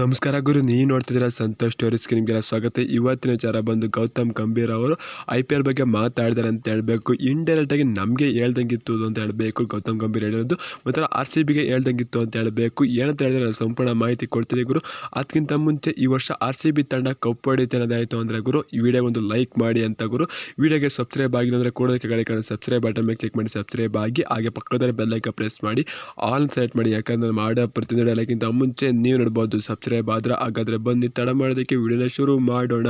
ನಮಸ್ಕಾರ ಗುರು, ನೀವು ನೋಡ್ತಿದ್ದೀರಾ ಸಂತೋಷ್ ಸ್ಟೋರೀಸ್ಗೆ ನಿಮಗೆಲ್ಲ ಸ್ವಾಗತ. ಇವತ್ತಿನ ವಿಚಾರ ಬಂದು ಗೌತಮ್ ಗಂಭೀರ್ ಅವರು ಐ ಪಿ ಎಲ್ ಬಗ್ಗೆ ಮಾತಾಡಿದ್ದಾರೆ ಅಂತ ಹೇಳಬೇಕು. ಇಂಡೈರೆಕ್ಟಾಗಿ ನಮಗೆ ಹೇಳ್ದಂಗಿತ್ತು ಅಂತ ಹೇಳಬೇಕು ಗೌತಮ್ ಗಂಭೀರ್ ಹೇಳಿರೋದು. ಮತ್ತು ಆರ್ ಸಿ ಬಿಗೆ ಹೇಳ್ದಂಗಿತ್ತು ಅಂತ ಹೇಳಬೇಕು. ಏನಂತ ಹೇಳಿದ್ರೆ ನಾನು ಸಂಪೂರ್ಣ ಮಾಹಿತಿ ಕೊಡ್ತೀನಿ ಗುರು. ಅದಕ್ಕಿಂತ ಮುಂಚೆ ಈ ವರ್ಷ ಆರ್ ಸಿ ಬಿ ತಂಡ ಕಪ್ ಹೊಡಿತೆ ಅನ್ನೋದಾಯಿತು ಅಂದರೆ ಗುರು, ಈ ವಿಡಿಯೋ ಒಂದು ಲೈಕ್ ಮಾಡಿ ಅಂತ ಗುರು. ವಿಡಿಯೋಗೆ ಸಬ್ಸ್ಕ್ರೈಬ್ ಆಗಿಲ್ಲ ಅಂದರೆ ಕೂಡೋದಕ್ಕೆ ಕಾಣೋ ಸಬ್ಸ್ಕ್ರೈಬ್ ಬಟನ್ ಮೇಲೆ ಕ್ಲಿಕ್ ಮಾಡಿ ಸಬ್ಸ್ಕ್ರೈಬ್ ಆಗಿ, ಹಾಗೆ ಪಕ್ಕದಲ್ಲಿ ಬೆಲ್ಲೈಕ ಪ್ರೆಸ್ ಮಾಡಿ ಆಲ್ ಸೆಲೆಕ್ಟ್ ಮಾಡಿ. ಯಾಕಂದ್ರೆ ಮಾಡೋ ಎಲ್ಲಕ್ಕಿಂತ ಮುಂಚೆ ನೀವು ನೋಡ್ಬೋದು ಸಬ್ಸ್ಕ್ರೈಬ್ ಆದ್ರೆ ಹಾಗಾದ್ರೆ ಬನ್ನಿ, ತಡ ಮಾಡೋದಕ್ಕೆ ವಿಡಿಯೋನ ಶುರು ಮಾಡೋಣ.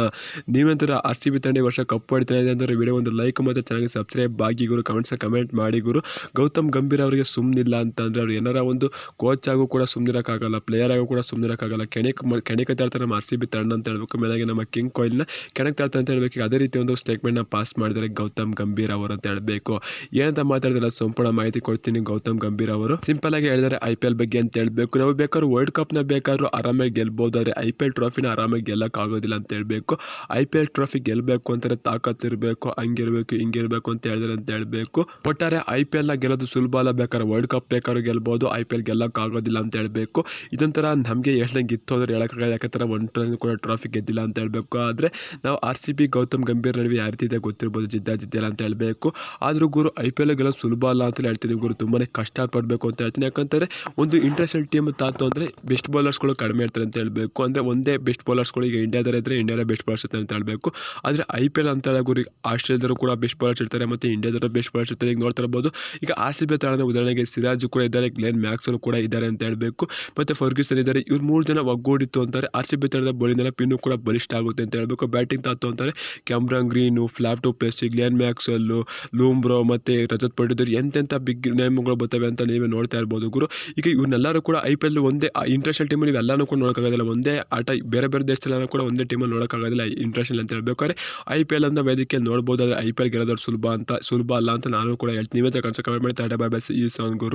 ನೀವಂತರ ಆರ್ ಸಿ ಬಿ ತಂಡ ವರ್ಷ ಕಪ್ ಹೊಡಿತಾ ಇದೆ ಅಂದರೆ ವಿಡಿಯೋ ಒಂದು ಲೈಕ್ ಮತ್ತು ಚೆನ್ನಾಗಿ ಸಬ್ಸ್ಕ್ರೈಬ್ ಆಗಿ ಗುರು ಕಮೆಂಟ್ಸ್ ಕಮೆಂಟ್ ಮಾಡಿ ಗುರು. ಗೌತಮ್ ಗಂಭೀರ್ ಅವರಿಗೆ ಸುಮ್ಮನಿಲ್ಲ ಅಂತಂದರೆ ಅವ್ರು ಏನಾರ ಒಂದು ಕೋಚ್ ಆಗು ಕೂಡ ಸುಮ್ಮನಿರೋಕ್ಕಾಗಲ್ಲ ಪ್ಲೇಯರ್ ಆಗು ಕೂಡ ಸುಮ್ಮನಿರೋಕ್ಕಾಗಲ್ಲ ಕೆಣಕ್ ಕೆಣಕ ತಾಳ್ತಾರೆ ನಮ್ಮ ಆರ್ ಸಿ ಬಿ ತಂಡ ಅಂತ ಹೇಳ್ಬೇಕು. ಮೇಲಾಗಿ ನಮ್ಮ ಕಿಂಗ್ ಕೊಹ್ಲಿನ ಕೆಣಕ್ ತಾಳ್ತಾರೆ ಅಂತ ಹೇಳ್ಬೇಕು. ಅದೇ ರೀತಿ ಒಂದು ಸ್ಟೇಟ್ಮೆಂಟ್ನ ಪಾಸ್ ಮಾಡಿದರೆ ಗೌತಮ್ ಗಂಭೀರ್ ಅವರು ಅಂತ ಹೇಳಬೇಕು. ಏನಂತ ಮಾತಾಡಿದ್ರೆ ಸಂಪೂರ್ಣ ಮಾಹಿತಿ ಕೊಡ್ತೀನಿ ಗೌತಮ್ ಗಂಭೀರ್ ಅವರು. ಸಿಂಪಲ್ ಆಗಿ ಹೇಳಿದರೆ ಐ ಬಗ್ಗೆ ಅಂತ ಹೇಳಬೇಕು. ನಾವು ಬೇಕಾದ್ರೂ ವರ್ಲ್ಡ್ ಕಪ್ನ ಬೇಕಾದ್ರೂ ಆರಾಮಾಗಿ ಗೆಲ್ಬೋದು ಆದರೆ ಐ ಪಿ ಎಲ್ ಟ್ರಾಫಿನ ಆರಾಮಾಗಿ ಗೆಲ್ಲಕ್ಕಾಗೋದಿಲ್ಲ ಅಂತ ಹೇಳಬೇಕು. ಐ ಪಿ ಎಲ್ ಟ್ರಾಫಿ ಗೆಲ್ಲಬೇಕು ಅಂತಾರೆ ತಾಕತ್ತು ಇರಬೇಕು, ಹಿಂಗಿರಬೇಕು, ಹಿಂಗಿರ್ಬೇಕು ಅಂತ ಹೇಳಿದ್ರೆ ಅಂತ ಹೇಳಬೇಕು. ಒಟ್ಟಾರೆ ಐ ಪಿ ಎಲ್ನ ಗೆಲ್ಲೋದು ಸುಲಭ ಅಲ್ಲ, ಬೇಕಾದ್ರೆ ವರ್ಲ್ಡ್ ಕಪ್ ಬೇಕಾದ್ರೂ ಗೆಲ್ಬೋದು ಐ ಪಿ ಎಲ್ ಗೆಲ್ಲಕ್ಕಾಗೋದಿಲ್ಲ ಅಂತ ಹೇಳಬೇಕು. ಇದೊಂಥರ ನಮಗೆ ಹೇಳ್ದಂಗೆ ಇತ್ತು ಅಂದರೆ ಹೇಳೋಕ್ಕಾಗಲ್ಲ ಯಾಕಂದ್ರೆ ಒನ್ ಕೂಡ ಟ್ರಾಫಿ ಗೆದ್ದಿಲ್ಲ ಅಂತ ಹೇಳಬೇಕು. ಆದರೆ ನಾವು R C B Gautam Gambhir ನಡುವೆ ಯಾವ ರೀತಿ ಇದೆ ಗೊತ್ತಿರ್ಬೋದು, ಜಿದ್ದ ಜಿದ್ದಿಲ್ಲ ಅಂತ ಹೇಳಬೇಕು. ಆದರೂ ಗುರು ಐ ಪಿ ಎಲ್ ಗೆಲ್ಲೋದು ಸುಲಭ ಅಲ್ಲ ಅಂತ ಹೇಳ್ತೀನಿ ಗುರು ತುಂಬಾ ಕಷ್ಟಪಡಬೇಕು ಅಂತ ಹೇಳ್ತೀನಿ. ಯಾಕಂತಾರೆ ಒಂದು ಇಂಟರ್ನ್ಯಾಷನಲ್ ಟೀಮ್ ತಾತು ಅಂದರೆ ಬೆಸ್ಟ್ ಬೌಲರ್ಸ್ಗಳು ಕಡಿಮೆ ಇರ್ತಾರೆ ಅಂತ ಹೇಳಬೇಕು. ಅಂದರೆ ಒಂದೇ ಬೆಸ್ಟ್ ಬೌಲರ್ಸ್ಗಳು ಈಗ ಇಂಡಿಯಾದಲ್ಲಿ ಇದ್ದರೆ ಇಂಡಿಯಾದ ಬೆಸ್ಟ್ ಬೌಲರ್ಸ್ ಇರ್ತಾರೆ ಅಂತ ಹೇಳಬೇಕು. ಆದರೆ ಐ ಪಿ ಎಲ್ ಅಂತ ಹೇಳೋರಿಗೆ ಗುರಿ ಆಸ್ಟ್ರೇಲಿಯಾದವರು ಕೂಡ ಬೆಸ್ಟ್ ಬೌಲರ್ಸ್ ಇರ್ತಾರೆ ಮತ್ತು ಇಂಡಿಯಾದವರು ಬೆಸ್ಟ್ ಬೌಲರ್ಸ್ ಇರ್ತಾರೆ. ಈಗ ನೋಡ್ತಾ ಇರ್ಬೋದು. ಈಗ ಆರ್ ಸಿ ಉದಾಹರಣೆಗೆ ಸಿರಾಜ್ ಕೂಡ ಇದ್ದಾರೆ ಗ್ಲೆನ್ ಮ್ಯಾಕ್ಸಲ್ ಕೂಡ ಇದ್ದಾರೆ ಅಂತ ಹೇಳಬೇಕು. ಮತ್ತು ಫರ್ಗ್ಯೂಸನ್ ಇದ್ದಾರೆ. ಇವ್ರು ಮೂರು ಜನ ಒಗ್ಗೂಡಿತ್ತು ಅಂತಾರೆ. ಆರ್ ಸಿ ಬಿ ತಂಡದ ಪಿನ್ ಪಿನ್ನು ಕೂಡ ಬಲಿಷ್ಠ ಆಗುತ್ತೆ ಅಂತ ಹೇಳಬೇಕು. ಬ್ಯಾಟಿಂಗ್ ತಾತು ಅಂತಾರೆ. Cameron Green flap du Plessis Glenn Maxwell Lomror ಮತ್ತು ರಜತ್ ಪಂಡಿತರು ಎಂತೆಂಥ ಬಿಗ್ ನೇಮ್ಗಳು ಬರ್ತವೆ ಅಂತ ನೀವೇ ನೋಡ್ತಾ ಇರ್ಬೋದು ಗುರು. ಈಗ ಇವ್ರನ್ನೆಲ್ಲರೂ ಕೂಡ ಐ ಪಿ ಎಲ್ ಒಂದೇ ಇಂಟರ್ನ್ಯಾಷನಲ್ ಟೀಮಲ್ಲಿ ಇವೆಲ್ಲನೂ ಕೂಡ ನೋಡೋಕ್ಕಾಗೋದಿಲ್ಲ. ಒಂದೇ ಆಟ ಬೇರೆ ಬೇರೆ ದೇಶದಲ್ಲೆಲ್ಲ ಕೂಡ ಒಂದೇ ಟೀಮಲ್ಲಿ ನೋಡೋಕ್ಕಾಗೋದಿಲ್ಲ. ಇಂಟರ್ನ್ಯಾಷನಲ್ ಅಂತ ಹೇಳ್ಬೇಕಾದ್ರೆ ಐ ಪಿ ಎಲ್ ಅಂತ ವೇದಿಕೆ ನೋಡ್ಬೋದು ಆದರೆ ಐ ಪಿ ಎಲ್ ಗೆಲ್ಲೋದು ಸುಲಭ ಅಂತ, ಸುಲಭ ಅಲ್ಲ ಅಂತ ನಾನು ಕೂಡ ಹೇಳ್ತೀನಿ. ನೀವೇ ತಗೊಂಡು ಕಮೆಂಟ್ ಮಾಡಿ. ಟಾಟಾ ಬಾಯ್ ಬಾಯ್ ಈ ಸಾಂಗ್ ಗುರು.